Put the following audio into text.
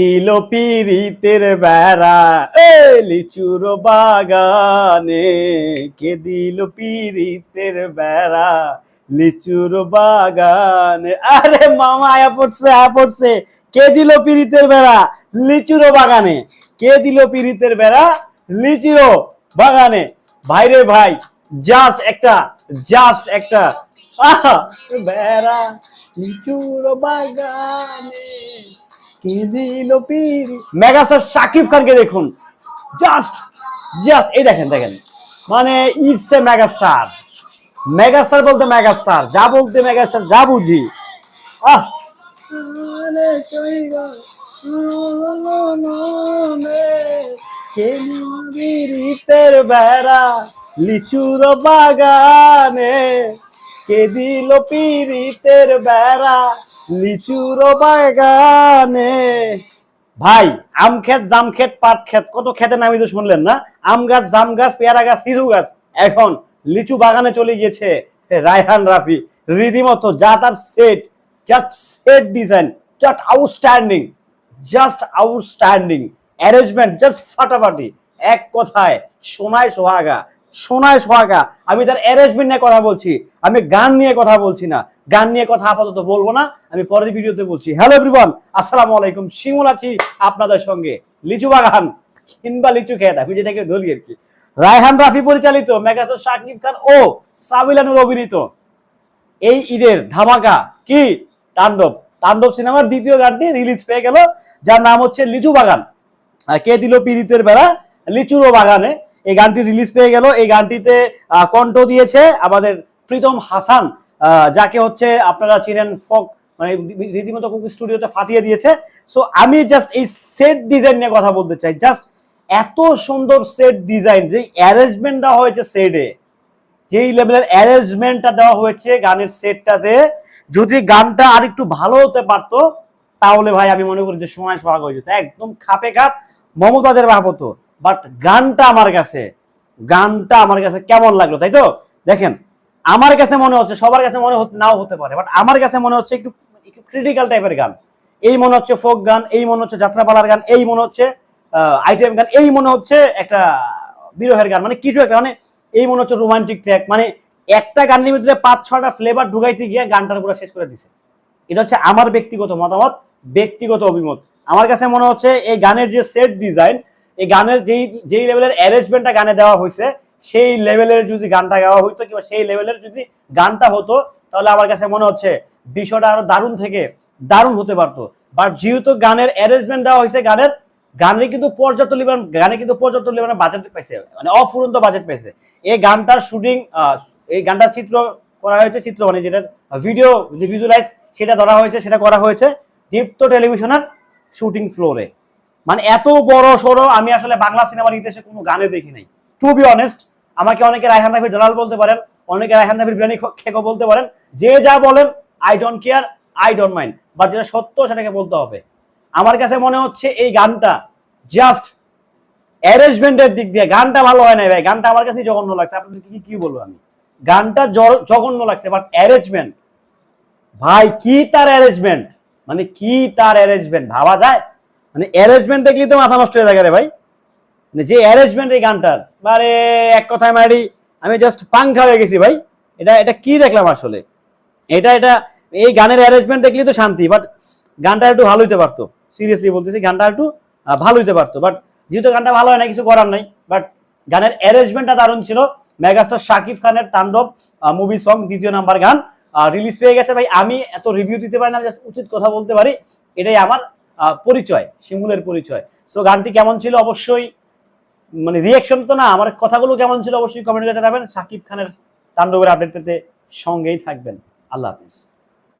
দিল পিরিতের বেড়া। এ লিচুর বাগানে কে দিল পিরিতের বেড়া? লিচুর বাগানে। আরে মামা, আয়া পড়ছে আয়া পড়ছে। কে দিল পিরিতের বেড়া? লিচুর বাগানে। কে দিল পিরিতের বেড়া? লিচুর বাগানে। ভাইরে ভাই জাস্ট একটা জাস্ট একটা। বেড়া, লিচুর বাগানে। কে দিল পিরি? মেগাস্টার শাকিব খানকে দেখুন। জাস্ট জাস্ট এই দেখেন দেখেন। মানে ইটস এ মেগাস্টার। মেগাস্টার বলতে মেগাস্টার। যা বলতে মেগাস্টার যা বুঝি। আহ! কেলির বেড়া লিচুর বাগানে কে দিল পিরিতের বেড়া লিচুর বাগানে। ভাই, আম ক্ষেত, জাম ক্ষেত, পাট ক্ষেত, কত খেতে নামি তো শুনলেন না? আম গাছ, জাম গাছ, পেয়ারা গাছ, লিচু গাছ। এখন লিচু বাগানে চলে গিয়েছে রায়হান রাফি। রীতিমতো যা তার set just set design just outstanding just outstanding arrangement just ফাটাফাটি। এক কথায় সোনায় সোহাগা। সোনায় সোহাগা। আমি তার অ্যারেঞ্জমেন্ট নিয়ে কথা বলছি। আমি গান নিয়ে কথা বলছি না। গান নিয়ে কথা আপাতত বলব না। আমি পরের ভিডিওতে বলছি। হ্যালো এভরিওয়ান আসসালামু আলাইকুম। শিমুল আছি আপনাদের সঙ্গে। লিচু বাগান, কিংবা লিচু খেত। আমি যেটাকে ধরি আর কি। রায়হান রাফি পরিচালিত, মেগাস্টার শাকিব খান ও সাবিলানুর অভিনীত। এই ঈদের ধামাকা কি? তাণ্ডব। তাণ্ডব সিনেমার দ্বিতীয় গানটি রিলিজ পেয়ে গেল, যার নাম হচ্ছে লিচু বাগান। কে দিল পীড়িতের বেড়া? লিচুরো বাগানে। এই গানটি রিলিজ পেয়ে গেল। এই গানটিতে কণ্ঠ দিয়েছে আমাদের প্রীতম হাসান যাকে হচ্ছে আপনারা চিনেন ফক মানে রীতিমতো কুক স্টুডিওতে ফাটিয়ে দিয়েছে। সো আমি জাস্ট এই সেট ডিজাইন নিয়ে কথা বলতে চাই। জাস্ট এত সুন্দর সেট ডিজাইন যে দেওয়া হয়েছে সেটে যেই লেভেলের অ্যারেঞ্জমেন্টটা দেওয়া হয়েছে গানের সেটটাতে যদি গানটা আর একটু ভালো হতে পারতো, তাহলে ভাই আমি মনে করি যে সময় সোহাগ হয়ে যেত। একদম খাপে খাপ, মমতাজের ভাব হতো। বাট গানটা আমার কাছে, গানটা আমার কাছে কেমন লাগল তাই তো? দেখেন, আমার কাছে মনে হচ্ছে, সবার কাছে মনে হতে নাও হতে পারে বাট আমার কাছে মনে হচ্ছে একটু একটু ক্রিটিক্যাল টাইপের গান। এই মনে হচ্ছে ফোক গান, এই মনে হচ্ছে যাত্রাপালার গান, এই মনে হচ্ছে আইটেম গান, এই মনে হচ্ছে একটা বিরহের গান মানে কিছু একটা মানে এই মনে হচ্ছে রোমান্টিক ট্র্যাক মানে একটা গানের ভিতরে পাঁচ ছটা ফ্লেভার ঢুকাইতে গিয়ে গানটার পুরো শেষ করে দিছে। এটা হচ্ছে আমার ব্যক্তিগত মতামত, ব্যক্তিগত অভিমত। আমার কাছে মনে হচ্ছে এই গানের যে সেট ডিজাইন এই গানের যেই যেই লেভেলের অ্যারেঞ্জমেন্টটা গানে দেওয়া হয়েছে সেই লেভেলের যদি গানটা গাওয়া হইতো কিংবা সেই লেভেলের যদি গানটা হতো, তাহলে আমার কাছে মনে হচ্ছে বিষয়টা আরও দারুণ থেকে দারুণ হতে পারতো। বাট যেহেতু গানের অ্যারেঞ্জমেন্ট দেওয়া হয়েছে গানের গানে কিন্তু পর্যাপ্ত পরিমাণ, গানে কিন্তু পর্যাপ্ত পরিমাণে বাজেট পাইছে মানে অফুরন্ত বাজেট পাইছে। এই গানটার শুটিং এই গানটার চিত্র করা হয়েছে চিত্র মানে যেটা ভিডিও যে ভিজুয়ালাইজ সেটা ধরা হয়েছে, সেটা করা হয়েছে দীপ্ত টেলিভিশনের শুটিং ফ্লোরে মানে এত বড় সড়ো আমি আসলে বাংলা সিনেমার ইতিহাসে কোনো গানে দেখি নাই। টু বি অনেস্ট আমাকে অনেকে রায়হান রাফির দালাল বলতে পারেন, অনেকে রায়হান রাফির বিরিয়ানি খেকো বলতে পারেন, যে যা বলেন I don't care I don't mind but যেটা সত্য সেটাকে বলতে হবে। আমার কাছে মনে হচ্ছে এই গানটা জাস্ট অ্যারেঞ্জমেন্টের দিক দিয়ে গানটা ভালো হয় না ভাই। গানটা আমার কাছে জঘন্য লাগছে। আপনাদের কি কি বলব আমি? গানটা জঘন্য লাগছে বাট অ্যারেঞ্জমেন্ট ভাই, কি তার অ্যারেঞ্জমেন্ট মানে কি তার অ্যারেঞ্জমেন্ট ভাবা যায়? মানে অ্যারেঞ্জমেন্ট দেখলেই তো মাথা নষ্ট হয়ে থাকে রে ভাই। মানে যে অ্যারেঞ্জমেন্ট এই গানটার মানে এক কথায় মারি, আমি জাস্ট পাংখা হয়ে গেছি ভাই। এটা এটা কি দেখলাম আসলে? এটা এটা, এই গানের অ্যারেঞ্জমেন্ট দেখলেই তো শান্তি বাট গানটা একটু ভালো হইতে পারতো। সিরিয়াসলি বলতেছি, গানটা একটু ভালো হইতে পারতো। বাট যেহেতু গানটা ভালো হয় না কিছু করার নাই বাট গানের অ্যারেঞ্জমেন্টটা দারুণ ছিল। মেগাস্টার শাকিব খানের তাণ্ডব মুভি সং দ্বিতীয় নাম্বার গান রিলিজ পেয়ে গেছে ভাই। আমি এত রিভিউ দিতে পারি না just উচিত কথা বলতে পারি। এটাই আমার পরিচয়, শিমুলের পরিচয়। সো গানটি কেমন ছিল? অবশ্যই মানে রিয়াকশন তো না, আমার কথাগুলো কেমন ছিল অবশ্যই কমেন্ট করে জানাবেন। সাকিব খানের তাণ্ডবের আপডেট পেতে সঙ্গেই থাকবেন। আল্লাহ হাফিজ।